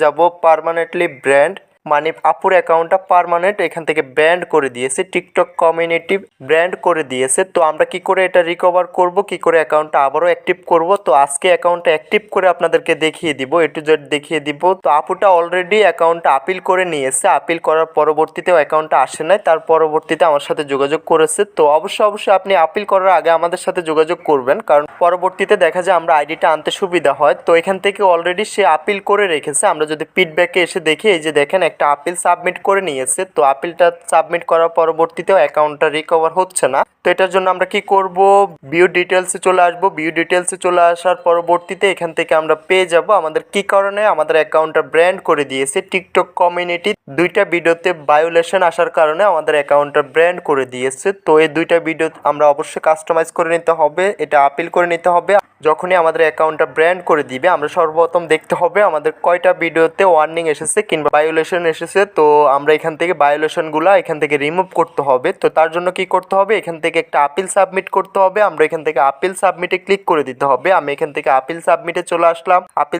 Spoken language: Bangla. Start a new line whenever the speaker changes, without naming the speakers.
যাব পার্মানেন্টলি ব্র্যান্ড মানে আপুর অ্যাকাউন্টটা পার্মানেন্ট এখান থেকে ব্যান্ড করে দিয়েছে টিকটক কমিউনিটি ব্র্যান্ড করে দিয়েছে। তো আমরা কি করে এটা রিকভার করব, কি করে অ্যাকাউন্টটা আবারও অ্যাক্টিভ করব? তো আজকে অ্যাকাউন্টটা অ্যাক্টিভ করে আপনাদেরকে দেখিয়ে দিব এ টু জেড দেখিয়ে দিব। তো আপুটা অলরেডি অ্যাকাউন্টটা আপিল করে নিয়েছে আপিল করার পরবর্তীতেও অ্যাকাউন্টটা আসে নাই, তার পরবর্তীতে আমার সাথে যোগাযোগ করেছে। তো অবশ্যই অবশ্যই আপনি আপিল করার আগে আমাদের সাথে যোগাযোগ করবেন, কারণ পরবর্তীতে দেখা যায় আমরা আইডিটা আনতে সুবিধা হয়। তো এখান থেকে অলরেডি সে আপিল করে রেখেছে। আমরা যদি ফিডব্যাকে এসে দেখি, এই যে দেখেন একটা আপিল সাবমিট করে নিয়েছে, তো আপিলটা সাবমিট করার পরবর্তীতেও অ্যাকাউন্টটা রিকভার হচ্ছে না। তো এটার জন্য আমরা কি করব? ভিউ ডিটেলসে চলে আসব। ভিউ ডিটেলসে চলে আসার পরবর্তীতে এখান থেকে আমরা পেয়ে যাব আমাদের কি কারণে? আমাদের অ্যাকাউন্টটা ব্র্যান্ড করে দিয়েছে টিকটক কমিউনিটি দুইটা ভিডিওতে ভায়োলেশন আসার কারণে আমাদের অ্যাকাউন্টটা ব্র্যান্ড করে দিয়েছে। তো এই দুইটা ভিডিও আমরা অবশ্যই কাস্টমাইজ করে নিতে হবে, এটা আপিল করে নিতে হবে। যখনই আমাদের অ্যাকাউন্টটা ব্র্যান্ড করে দিবে, আমরা সর্বপ্রথম দেখতে হবে আমাদের কয়টা ভিডিওতে ওয়ার্নিং এসেছে কিংবা ভায়োলেশন এসেছে, তো আমরা এখান থেকে ভায়োলেশনগুলো এখান থেকে রিমুভ করতে হবে। তো তার জন্য কি করতে হবে? এখান থেকে একটা আপিল সাবমিট করতে হবে। আমরা এখান থেকে আপিল সাবমিটে ক্লিক করে দিতে হবে। আমি এখান থেকে আপিল সাবমিটে চলে আসলাম। আপিল